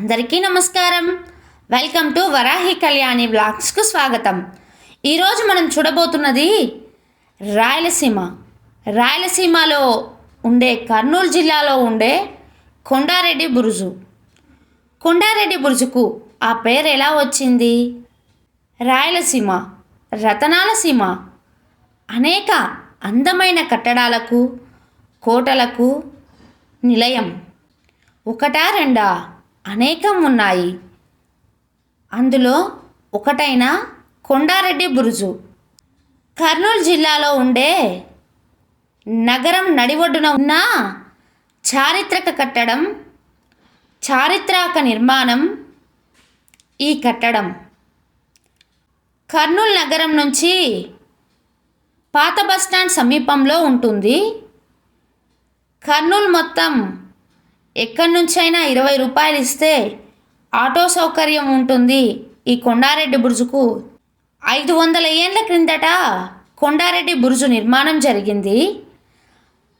అందరికీ నమస్కారం. Welcome to Varahi Kalyani బ్లాగ్స్కు స్వాగతం. ఈరోజు మనం చూడబోతున్నది రాయలసీమ. రాయలసీమలో ఉండే కర్నూలు జిల్లాలో ఉండే కొండారెడ్డి బురుజు. కొండారెడ్డి బురుజుకు ఆ పేరు ఎలా వచ్చింది? రాయలసీమ రతనాల సీమ అనేక అందమైన కట్టడాలకు కోటలకు నిలయం. ఒకటా రెండా? అనేకం ఉన్నాయి అందులో ఒకటైన కొండారెడ్డి బురుజు. కర్నూలు జిల్లాలో ఉండే నగరం నడిఒడ్డున ఉన్న చారిత్రక కట్టడం చారిత్రక నిర్మాణం ఈ కట్టడం. కర్నూలు నగరం నుంచి పాత బస్టాండ్ సమీపంలో ఉంటుంది. కర్నూలు మొత్తం ఎక్కడి నుంచైనా ఇరవై రూపాయలు ఇస్తే ఆటో సౌకర్యం ఉంటుంది. ఈ కొండారెడ్డి బురుజుకు ఐదు వందల ఏండ్ల క్రిందట కొండారెడ్డి బురుజు నిర్మాణం జరిగింది.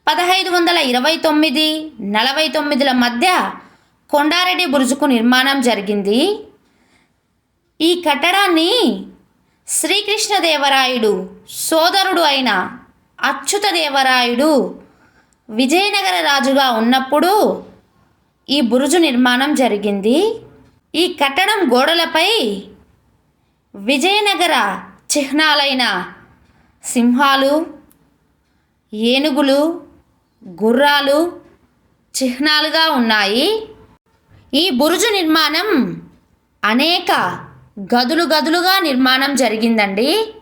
పదహైదు వందల ఇరవై తొమ్మిది నలభై తొమ్మిదిల మధ్య కొండారెడ్డి బురుజుకు నిర్మాణం జరిగింది. ఈ కట్టడాన్ని శ్రీకృష్ణదేవరాయుడు సోదరుడు అయిన అచ్యుతదేవరాయుడు విజయనగర రాజుగా ఉన్నప్పుడు ఈ బురుజు నిర్మాణం జరిగింది. ఈ కట్టడం గోడలపై విజయనగర చిహ్నాలైన సింహాలు ఏనుగులు గుర్రాలు చిహ్నాలుగా ఉన్నాయి. ఈ బురుజు నిర్మాణం అనేక గదులు గదులుగా నిర్మాణం జరిగిందండి.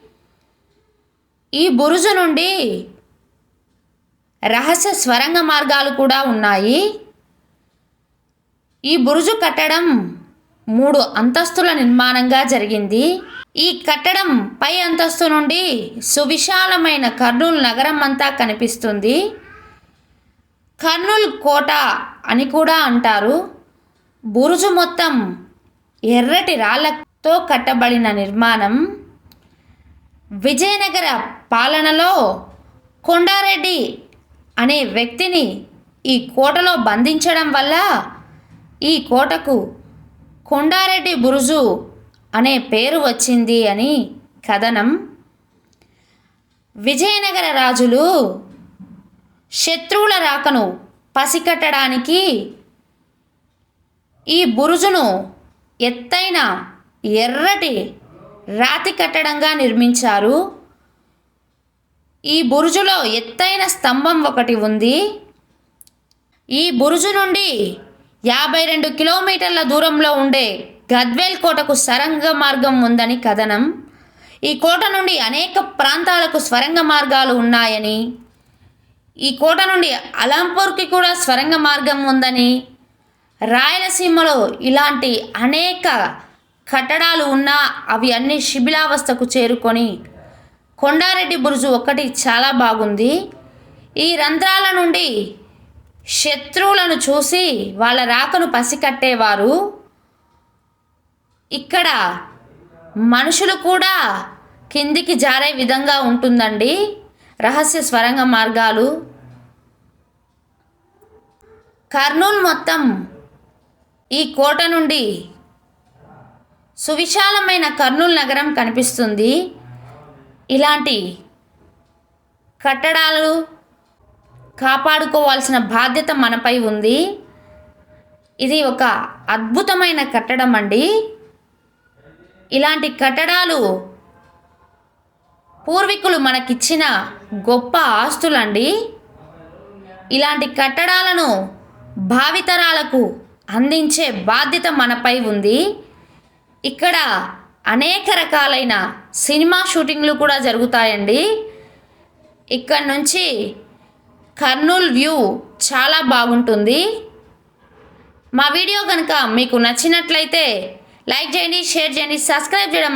ఈ బురుజు నుండి రహస్య స్వరంగ మార్గాలు కూడా ఉన్నాయి. ఈ బురుజు కట్టడం మూడు అంతస్తుల నిర్మాణంగా జరిగింది. ఈ కట్టడం పై అంతస్తు నుండి సువిశాలమైన కర్నూలు నగరం అంతా కనిపిస్తుంది. కర్నూలు కోట అని కూడా అంటారు. బురుజు మొత్తం ఎర్రటి రాళ్ళతో కట్టబడిన నిర్మాణం. విజయనగర పాలనలో కొండారెడ్డి అనే వ్యక్తిని ఈ కోటలో బంధించడం వల్ల ఈ కోటకు కొండారెడ్డి బురుజు అనే పేరు వచ్చింది అని కథనం. విజయనగర రాజులు శత్రువుల రాకను పసికట్టడానికి ఈ బురుజును ఎత్తైన ఎర్రటి రాతి కట్టడంగా నిర్మించారు. ఈ బురుజులో ఎత్తైన స్తంభం ఒకటి ఉంది. ఈ బురుజు నుండి యాభై రెండు కిలోమీటర్ల దూరంలో ఉండే గద్వేల్ కోటకు సరంగ మార్గం ఉందని కథనం. ఈ కోట నుండి అనేక ప్రాంతాలకు స్వరంగ మార్గాలు ఉన్నాయని ఈ కోట నుండి అలంపూర్కి కూడా స్వరంగ మార్గం ఉందని రాయలసీమలో ఇలాంటి అనేక కట్టడాలు ఉన్నా అవి అన్ని శిథిలావస్థకు చేరుకొని కొండారెడ్డి బురుజు ఒకటి చాలా బాగుంది. ఈ రంధ్రాల నుండి శత్రువులను చూసి వాళ్ళ రాకను పసికట్టేవారు. ఇక్కడ మనుషులు కూడా కిందికి జారే విధంగా ఉంటుందండి. రహస్య స్వరంగ మార్గాలు. కర్నూలు మొత్తం ఈ కోట నుండి సువిశాలమైన కర్నూలు నగరం కనిపిస్తుంది. ఇలాంటి కట్టడాలు కాపాడుకోవాల్సిన బాధ్యత మనపై ఉంది. ఇది ఒక అద్భుతమైన కట్టడం అండి. ఇలాంటి కట్టడాలు పూర్వీకులు మనకిచ్చిన గొప్ప ఆస్తులండి. ఇలాంటి కట్టడాలను భావితరాలకు అందించే బాధ్యత మనపై ఉంది. ఇక్కడ అనేక రకాలైన సినిమా షూటింగ్లు కూడా జరుగుతాయండి. ఇక్కడ నుంచి కర్నూల్ వ్యూ చాలా బాగుంటుంది. మా వీడియో కనుక మీకు నచ్చినట్లయితే లైక్ చేయండి షేర్ చేయండి సబ్స్క్రైబ్ చేయడం